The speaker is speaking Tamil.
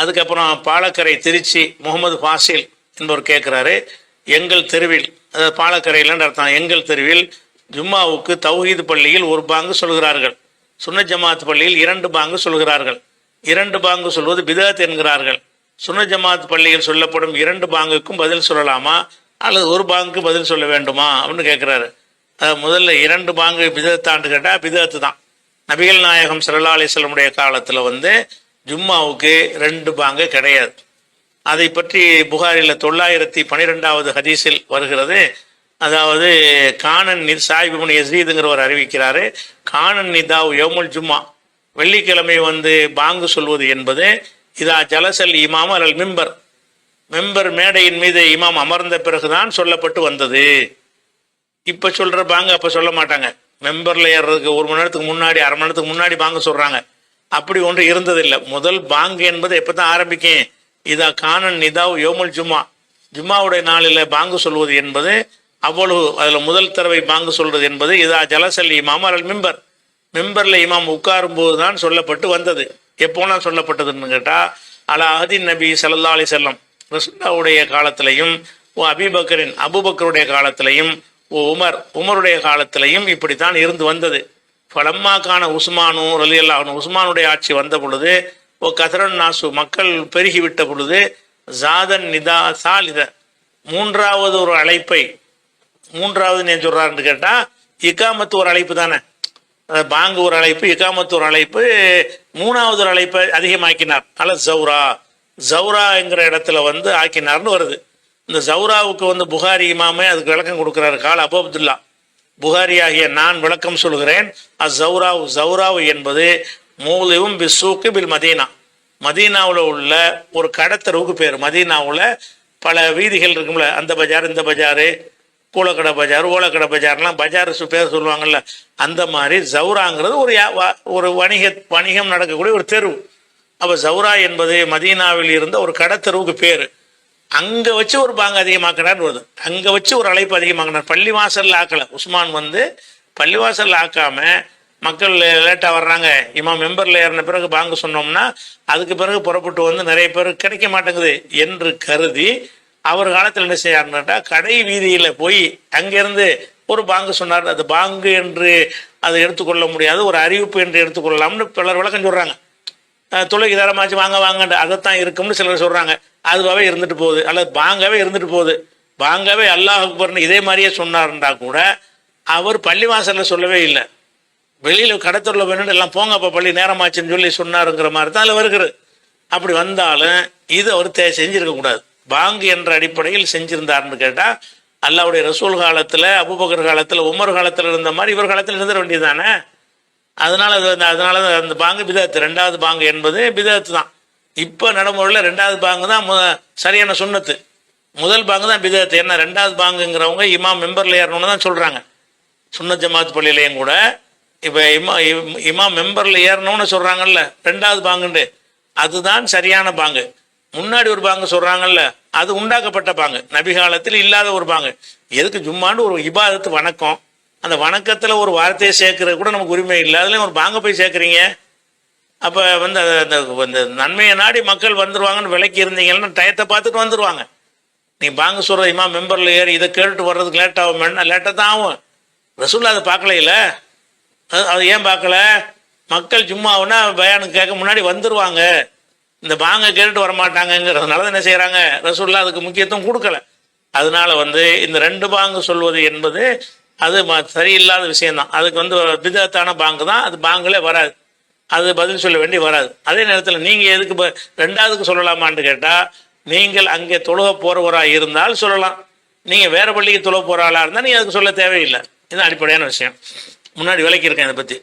அதுக்கப்புறம் பாலக்கரை திருச்சி முகமது ஃபாசில் என்பவர் கேட்குறாரு எங்கள் தெருவில் அதாவது பாலக்கரையிலன்னு அர்த்தம் எங்கள் தெருவில் ஜும்மாவுக்கு தௌஹீது பள்ளியில் ஒரு பாங்கு சொல்கிறார்கள். சுன்ன ஜமாத் பள்ளியில் இரண்டு பாங்கு சொல்கிறார்கள். இரண்டு பாங்கு சொல்வது பிதத் என்கிறார்கள். சுன்ன ஜமாத் பள்ளியில் சொல்லப்படும் இரண்டு பாங்குக்கும் பதில் சொல்லலாமா? அல்லது ஒரு பாங்குக்கு பதில் சொல்ல வேண்டுமா? அப்படின்னு கேட்குறாரு. அதாவது முதல்ல இரண்டு பாங்கு பிதத்தாண்டு கேட்டால் பிதத்து தான். நபிகள் நாயகம் ஸல்லல்லாஹு அலைஹி காலத்தில் வந்து ஜும்மாவுக்கு ரெண்டு பாங்கு கிடையாது. அதை பற்றி புகாரில் தொள்ளாயிரத்தி பன்னிரெண்டாவது ஹதீஸில் வருகிறது. அதாவது காணன் நி சாஹிபுன் யசீதுங்கிறவர் அறிவிக்கிறாரு. காணன் நிதாவ் யோமுல் ஜும்மா. வெள்ளிக்கிழமை வந்து பாங்கு சொல்வது என்பது இதா ஜலசல் இமாம் அலல் மிம்பர். மெம்பர் மேடையின் மீது இமாம் அமர்ந்த பிறகுதான் சொல்லப்பட்டு வந்தது. இப்போ சொல்கிற பாங்க அப்போ சொல்ல மாட்டாங்க. மெம்பரில் ஏறுறதுக்கு ஒரு மணி நேரத்துக்கு முன்னாடி அரை மணி நேரத்துக்கு முன்னாடி பாங்க சொல்கிறாங்க அப்படி ஒன்று இருந்ததில்லை. முதல் பாங்கு என்பது எப்போ தான் ஆரம்பிக்கும்? இதா காணன் நிதாவ் யோமுல் ஜும்மா. ஜும்மாவுடைய நாளில் பாங்கு சொல்வது என்பது அவ்வளவு அதில் முதல் தடவை பாங்கு சொல்வது என்பது இதா ஜலசல் இமாம் அல் மிம்பர். மிம்பரில் இமாம் உட்காரும் போது தான் சொல்லப்பட்டு வந்தது. எப்போலாம் சொல்லப்பட்டதுன்னு கேட்டால் அலா அஹதின் நபி சல்லா அலி செல்லம் ரசுல்லாவுடைய காலத்திலையும் ஓ அபிபக்கரின் அபுபக்கருடைய காலத்திலையும் ஓ உமர் உமருடைய காலத்திலையும் இப்படித்தான் இருந்து வந்தது. ஃபலம்மாக்கான உஸ்மானும் ரலியல்லாஹு உஸ்மானுடைய ஆட்சி வந்த பொழுது ஓ கதரன் நாசு மக்கள் பெருகிவிட்ட பொழுது ஜாதன் நிதா சாலித மூன்றாவது ஒரு அழைப்பை மூன்றாவது நான் சொல்றாருன்னு கேட்டால் இக்காமத்து ஒரு அழைப்பு தானே. பாங்கு ஒரு அழைப்பு இக்காமத்து ஒரு அழைப்பு மூணாவது ஒரு அழைப்பை அதிகமாக்கினார். அல்ல ஜவுரா ஜவுரா என்கிற இடத்துல வந்து ஆக்கினார்னு வருது. இந்த ஜவுராவுக்கு வந்து புகாரி இமாமே அதுக்கு விளக்கம் கொடுக்குறாரு கால் அபு அப்துல்லா. புகாரி ஆகிய நான் விளக்கம் சொல்கிறேன். அசௌராவ் ஜௌராவ் என்பது மூலிவும் பிசூக்கு பில் மதீனா. மதீனாவில் உள்ள ஒரு கடத்தருவுக்கு பேர். மதீனாவில் பல வீதிகள் இருக்கும்ல. அந்த பஜார் இந்த பஜாரு கூலக்கடை பஜார் ஓலக்கடை பஜார்லாம் பஜார் சு- பேர் சொல்லுவாங்கல்ல. அந்த மாதிரி ஜவுராங்கிறது ஒரு யா- வா- ஒரு வணிக வணிகம் நடக்கக்கூடிய ஒரு தெரு. அப்போ ஜவுரா என்பது மதீனாவில் இருந்த ஒரு கடத்தெருவுக்கு பேர். அங்கே வச்சு ஒரு பாங்கு அதிகமாக்கினார் வருது அங்கே வச்சு ஒரு அழைப்பு அதிகமாக்கினார் பள்ளிவாசல்ல ஆக்கலை. உஸ்மான் வந்து பள்ளிவாசல்ல ஆக்காம மக்கள் லேட்டாக வர்றாங்க. இமாம் மெம்பரில் ஏறின பிறகு பாங்கு சொன்னோம்னா அதுக்கு பிறகு புறப்பட்டு வந்து நிறைய பேர் கிடைக்க மாட்டேங்குது என்று கருதி அவர் காலத்தில் என்ன செய்யாருன்னாட்டா கடை வீதியில் போய் அங்கேருந்து ஒரு பாங்கு சொன்னார். அது பாங்கு என்று அதை எடுத்துக்கொள்ள முடியாது. ஒரு அறிவிப்பு என்று எடுத்துக்கொள்ளலாம்னு பலர் விளக்கம் சொல்கிறாங்க தொழுகை தரமாச்சு வாங்க வாங்கன்ற அதைத்தான் இருக்கும்னு சிலர் சொல்கிறாங்க அதுவாகவே இருந்துட்டு போகுது. அல்லது பாங்காவே இருந்துட்டு போகுது. பாங்காவே அல்லாஹ் அக்பர்னு இதே மாதிரியே சொன்னார்ன்றா கூட அவர் பள்ளிவாசலில் சொல்லவே இல்லை. வெளியில் கடத்தூர்ல வேணும் எல்லாம் போங்க பள்ளி நேரமாச்சுன்னு சொல்லி சொன்னாருங்கிற மாதிரி தான் அதில் வருகிறது. அப்படி வந்தாலும் இது அவர் தே செஞ்சுருக்கக்கூடாது பாங்கு என்ற அடிப்படையில் செஞ்சுருந்தார்னு கேட்டால் அல்லாவுடைய ரசூல் காலத்தில் அபுபக்கர் காலத்தில் உமர் காலத்தில் இருந்த மாதிரி இவர் காலத்தில் இருந்துட வேண்டியதுதானே? அதனால அது அதனால அந்த பாங்கு பிதாத்து. ரெண்டாவது பாங்கு என்பது பிதாத்து தான். இப்போ நடைமுறையில் ரெண்டாவது பாங்கு தான் மு- சரியான சுண்ணத்து. முதல் பாங்கு தான் பிதாத்து. ஏன்னா ரெண்டாவது பாங்குங்கிறவங்க இமாம் மெம்பரில் ஏறணும்னு தான் சொல்கிறாங்க சுண்ணத் ஜமாத் பள்ளியிலையும் கூட இப்போ இமா இம்- இமாம் மெம்பரில் ஏறணும்னு சொல்கிறாங்கல்ல ரெண்டாவது பாங்குண்டு. அதுதான் சரியான பாங்கு. முன்னாடி ஒரு பாங்கு சொல்கிறாங்கல்ல அது உண்டாக்கப்பட்ட பாங்கு. நபிகாலத்தில் இல்லாத ஒரு பாங்கு. எதுக்கு ஜும்மான்னு ஒரு இபாதத்து வணக்கம். அந்த வணக்கத்தில் ஒரு வார்த்தையை சேர்க்கறது கூட நமக்கு உரிமை இல்லை. அதுலேயும் ஒரு பாங்க போய் சேர்க்குறீங்க. அப்போ வந்து அந்த அந்த நன்மையை நாடி மக்கள் வந்துருவாங்கன்னு விலக்கி இருந்தீங்கன்னா டயத்தை பார்த்துட்டு வந்துடுவாங்க நீ பாங்க சொல்கிற இம்மா மெம்பரில் ஏறி இதை கேட்டுட்டு வர்றதுக்கு லேட் ஆகும் லேட்டாக தான் ஆகும். ரசூல்லா அதை பார்க்கலையில அது அது ஏன் பார்க்கல? மக்கள் சும்மாவுன்னா பயானுக்கு கேட்க முன்னாடி வந்துடுவாங்க இந்த பாங்க கேட்டுட்டு வரமாட்டாங்கங்கிறதுனால என்ன செய்கிறாங்க ரசூல்லா அதுக்கு முக்கியத்துவம் கொடுக்கல. அதனால வந்து இந்த ரெண்டு பாங்கு சொல்வது என்பது அது ம- சரியில்லாத விஷயம்தான். அதுக்கு வந்து பிதத்தான பாங்கு தான். அது பாங்குலே வராது. அது பதில் சொல்ல வேண்டி வராது. அதே நேரத்தில் நீங்கள் எதுக்கு இப்போ ரெண்டாவதுக்கு சொல்லலாமான்னு கேட்டால் நீங்கள் அங்கே தொழுக போகிறவராக இருந்தால் சொல்லலாம். நீங்கள் வேறு பள்ளிக்கு தொழுக போகிற ஆளாக இருந்தால் நீங்கள் அதுக்கு சொல்ல தேவையில்லை. இது அடிப்படையான விஷயம். முன்னாடி விளக்கியிருக்கேன் இதை பற்றி